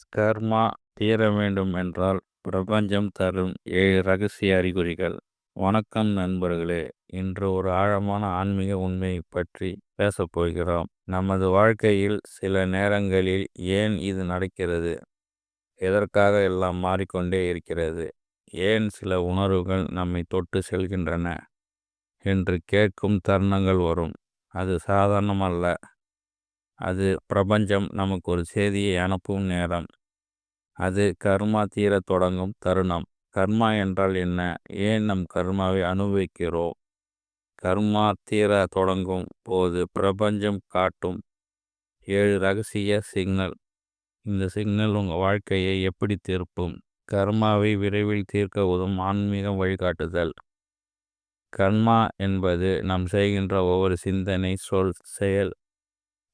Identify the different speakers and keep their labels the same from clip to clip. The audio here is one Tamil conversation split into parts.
Speaker 1: ஸ்கர்மா தீர வேண்டும் என்றால் பிரபஞ்சம் தரும் ஏழு ரகசிய அறிகுறிகள். வணக்கம் நண்பர்களே இன்று ஒரு ஆழமான ஆன்மீக உண்மையை பற்றி பேசப்போகிறோம் நமது வாழ்க்கையில் சில நேரங்களில் ஏன் இது நடக்கிறது? எதற்காக எல்லாம் மாறிக்கொண்டே இருக்கிறது? ஏன் சில உணர்வுகள் நம்மை தொட்டு செல்கின்றன? என்று கேட்கும் தருணங்கள் வரும். அது சாதாரணமல்ல. அது பிரபஞ்சம் நமக்கு ஒரு செய்தியை அனுப்பும் நேரம். அது கர்மா தீரத் தொடங்கும் தருணம். கர்மா என்றால் என்ன? ஏன் நம் கர்மாவை அனுபவிக்கிறோம் கர்மா தீர தொடங்கும் போது பிரபஞ்சம் காட்டும் ஏழு ரகசிய சிக்னல். இந்த சிக்னல் உங்கள் வாழ்க்கையை எப்படி திருப்பும்? கர்மாவை விரைவில் தீர்க்க உதவும் ஆன்மீக வழிகாட்டுதல். கர்மா என்பது நாம் செய்கின்ற ஒவ்வொரு சிந்தனை சொல் செயல்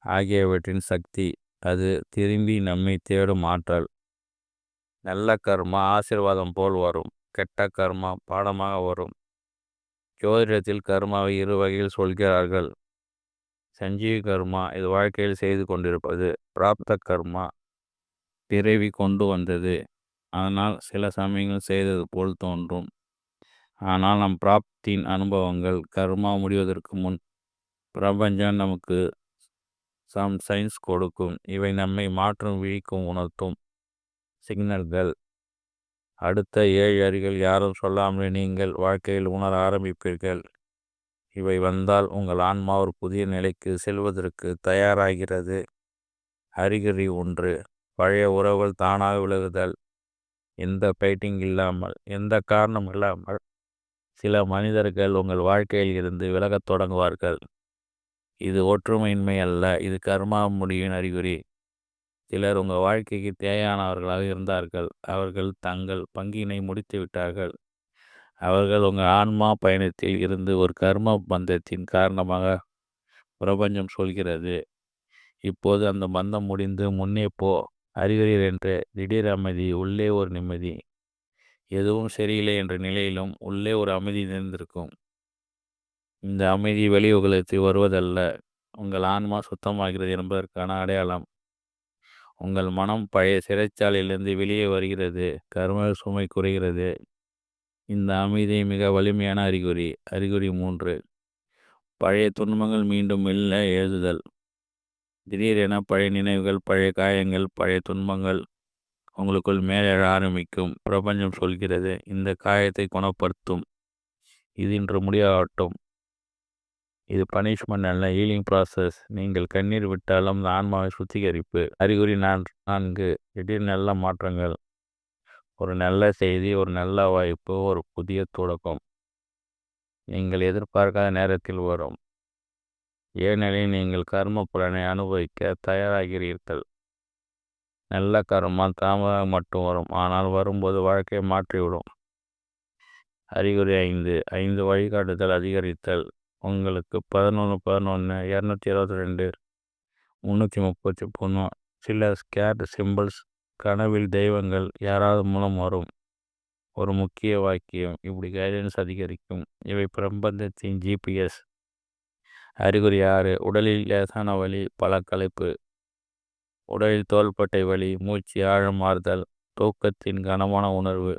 Speaker 1: ஆகியவற்றின் சக்தி அது திரும்பி நம்மை தேடும் ஆற்றல். நல்ல கர்மா ஆசிர்வாதம் போல் வரும். கெட்ட கர்மா பாடமாக வரும். ஜோதிடத்தில் கர்மாவை இரு வகையில் சொல்கிறார்கள். சஞ்சீவி கர்மா இது வாழ்க்கையில் செய்து கொண்டிருப்பது. பிராப்த கர்மா பிறவி கொண்டு வந்தது. ஆனால் சில சமயங்கள் செய்தது போல் தோன்றும். ஆனால் நம் பிராப்தின் அனுபவங்கள் கர்மா முடிவதற்கு முன் பிரபஞ்சம் நமக்கு சம் சயின்ஸ் கொடுக்கும். இவை நம்மை மாற்றும் விழிக்கும் உணர்த்தும் சிக்னல்கள். அடுத்த ஏழு அறிகள் யாரும் சொல்லாமலே நீங்கள் வாழ்க்கையில் உணர ஆரம்பிப்பீர்கள். இவை வந்தால் உங்கள் ஆன்மா ஒரு புதிய நிலைக்கு செல்வதற்கு தயாராகிறது. அறிகுறி ஒன்று பழைய உறவுகள் தானாக விலகுதல். எந்த ஃபைட்டிங் இல்லாமல் எந்த காரணம் இல்லாமல் சில மனிதர்கள் உங்கள் வாழ்க்கையில் இருந்து விலகத் தொடங்குவார்கள். இது ஒற்றுமையின்மை அல்ல. இது கர்மா முடிவின் அறிகுறி. சிலர் உங்கள் வாழ்க்கைக்கு தேவையானவர்களாக இருந்தார்கள். அவர்கள் தங்கள் பங்கினை முடித்து விட்டார்கள். அவர்கள் உங்கள் ஆன்மா பயணத்தில் இருந்து ஒரு கர்ம பந்தத்தின் காரணமாக பிரபஞ்சம் சொல்கிறது. இப்போது அந்த பந்தம் முடிந்து முன்னே போ அறிகுறீர் என்று திடீர் அமைதி உள்ளே ஒரு நிம்மதி. எதுவும் சரியில்லை என்ற நிலையிலும் உள்ளே ஒரு அமைதி நிறைந்திருக்கும். இந்த அமைதி வெளி உலகத்தில் வருவதல்ல. உங்கள் ஆன்மா சுத்தமாகிறது என்பதற்கான அடையாளம். உங்கள் மனம் பழைய சிறைச்சாலையிலிருந்து வெளியே வருகிறது. கர்ம சுமை குறைகிறது. இந்த அமைதி மிக வலிமையான அறிகுறி. அறிகுறி மூன்று. பழைய துன்பங்கள் மீண்டும் மெல்ல எழுதுதல். திடீரென பழைய நினைவுகள் பழைய காயங்கள் பழைய துன்பங்கள் உங்களுக்குள் மேலெழ ஆரம்பிக்கும். பிரபஞ்சம் சொல்கிறது இந்த காயத்தை குணப்படுத்தும். இது இன்று முடியாகட்டும். இது பனிஷ்மெண்ட் அல்ல ஹீலிங் ப்ராசஸ் நீங்கள் கண்ணீர் விட்டாலும் ஆன்மாவை சுத்திகரிப்பு. அறிகுறி நான் நான்கு. திடீர் நல்ல மாற்றங்கள். ஒரு நல்ல செய்தி ஒரு நல்ல வாய்ப்பு ஒரு புதிய தொடக்கம். நீங்கள் எதிர்பார்க்காத நேரத்தில் வரும். ஏனெனில் நீங்கள் கர்ம புலனை அனுபவிக்க தயாராகிறீர்கள். நல்ல கர்மா தாமதமாக மட்டும் வரும். ஆனால் வரும்போது வாழ்க்கையை மாற்றிவிடும். அறிகுறி ஐந்து. ஐந்து வழிகாட்டுதல் அதிகரித்தல். உங்களுக்கு பதினொன்று பதினொன்று இரநூத்தி இருபத்தி ரெண்டு முந்நூற்றி முப்பத்தி மூணு சில ஸ்கேட் சிம்பிள்ஸ் கனவில் தெய்வங்கள் யாராவது மூலம் வரும். ஒரு முக்கிய வாக்கியம் இப்படி கைடன்ஸ் அதிகரிக்கும். இவை பிரபந்தத்தின் ஜிபிஎஸ் அறிகுறி ஆறு உடலில் லேசான வலி பல கலைப்பு உடலில் தோள்பட்டை வலி மூச்சு ஆழம் மாறுதல் தூக்கத்தின் கனமான உணர்வு.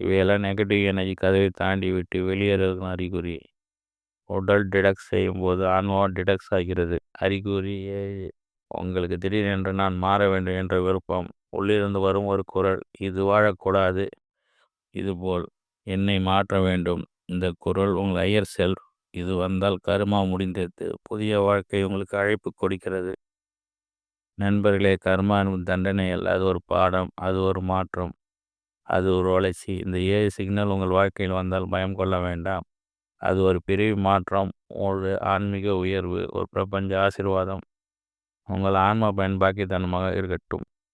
Speaker 1: இவையெல்லாம் நெகட்டிவ் எனர்ஜி கதவை தாண்டி விட்டு வெளியேறுவதன் அறிகுறி. உடல் டிடக்ஸ் செய்யும்போது ஆன்மா டிடக்ஸ் ஆகிறது. அறிகுறி உங்களுக்கு திடீரென்று நான் மாற வேண்டும் என்ற விருப்பம். உள்ளிருந்து வரும் ஒரு குரல் இது வாழக்கூடாது. இதுபோல் என்னை மாற்ற வேண்டும். இந்த குரல் உங்கள் ஐயர் செல் இது வந்தால் கருமா முடிந்தது. புதிய வாழ்க்கை உங்களுக்கு அழைப்பு கொடுக்கிறது. நண்பர்களே கர்மா தண்டனை அல்ல. அது ஒரு பாடம். அது ஒரு மாற்றம். அது ஒரு வளர்ச்சி. இந்த ஏழு சிக்னல் உங்கள் வாழ்க்கையில் வந்தால் பயம் கொள்ள வேண்டாம். அது ஒரு பிரிவு மாற்றம் ஒரு ஆன்மீக உயர்வு ஒரு பிரபஞ்ச ஆசிர்வாதம். உங்கள் ஆன்மா பயன்பாக்கித்தனமாக இருக்கட்டும்.